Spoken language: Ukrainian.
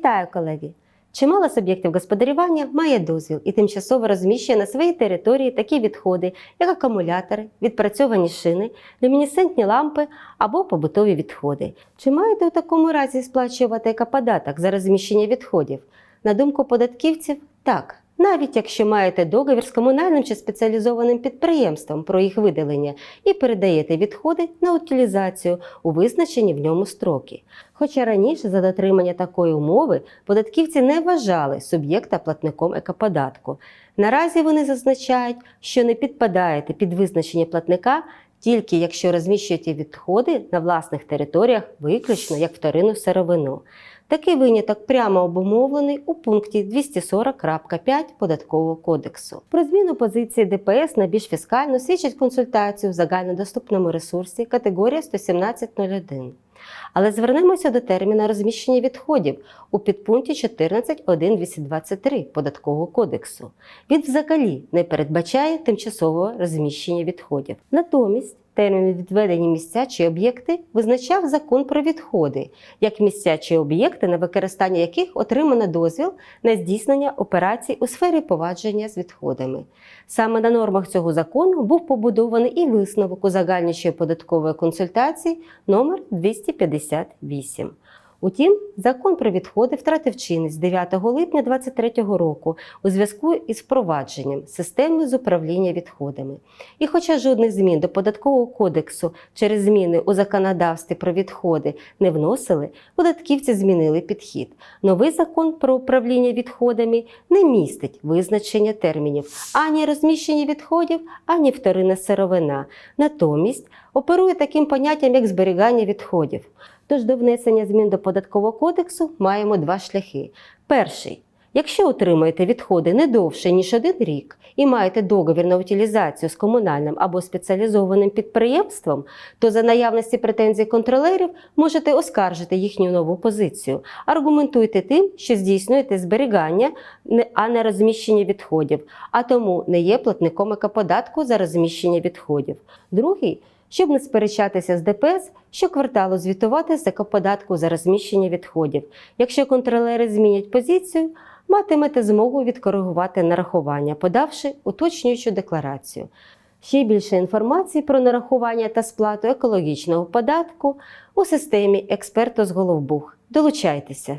Вітаю, колеги! Чимало суб'єктів господарювання має дозвіл і тимчасово розміщує на своїй території такі відходи, як акумулятори, відпрацьовані шини, люмінесцентні лампи або побутові відходи. Чи маєте у такому разі сплачувати екоподаток за розміщення відходів? На думку податківців, так. Навіть якщо маєте договір з комунальним чи спеціалізованим підприємством про їх видалення і передаєте відходи на утилізацію у визначені в ньому строки. Хоча раніше за дотримання такої умови податківці не вважали суб'єкта платником екоподатку. Наразі вони зазначають, що не підпадаєте під визначення платника тільки якщо розміщуєте відходи на власних територіях виключно як вторинну сировину. Такий виняток прямо обумовлений у пункті 240.5 Податкового кодексу. Про зміну позиції ДПС на більш фіскальну свідчить консультацію в загальнодоступному ресурсі категорія 117.01. Але звернемося до терміна розміщення відходів у підпункті 14.1.223 Податкового кодексу. Він взагалі не передбачає тимчасового розміщення відходів. Натомість термін відведені місця чи об'єкти визначав закон про відходи, як місця чи об'єкти, на використання яких отримано дозвіл на здійснення операцій у сфері повадження з відходами. Саме на нормах цього закону був побудований і висновок у загальнішої податкової консультації номер 258. Утім, закон про відходи втратив чинність 9 липня 2023 року у зв'язку із впровадженням системи з управління відходами. І хоча жодних змін до податкового кодексу через зміни у законодавстві про відходи не вносили, податківці змінили підхід. Новий закон про управління відходами не містить визначення термінів ані розміщення відходів, ані вторинна сировина. Натомість оперує таким поняттям, як зберігання відходів. Тож до внесення змін до податкового кодексу маємо два шляхи. Перший. Якщо отримуєте відходи не довше, ніж один рік, і маєте договір на утилізацію з комунальним або спеціалізованим підприємством, то за наявності претензій контролерів можете оскаржити їхню нову позицію. Аргументуйте тим, що здійснюєте зберігання, а не розміщення відходів, а тому не є платником екоподатку за розміщення відходів. Другий щоб не сперечатися з ДПС, щокварталу звітувати з екоподатку за розміщення відходів. Якщо контролери змінять позицію, матимете змогу відкоригувати нарахування, подавши уточнюючу декларацію. Ще більше інформації про нарахування та сплату екологічного податку у системі експерту з Головбух. Долучайтеся!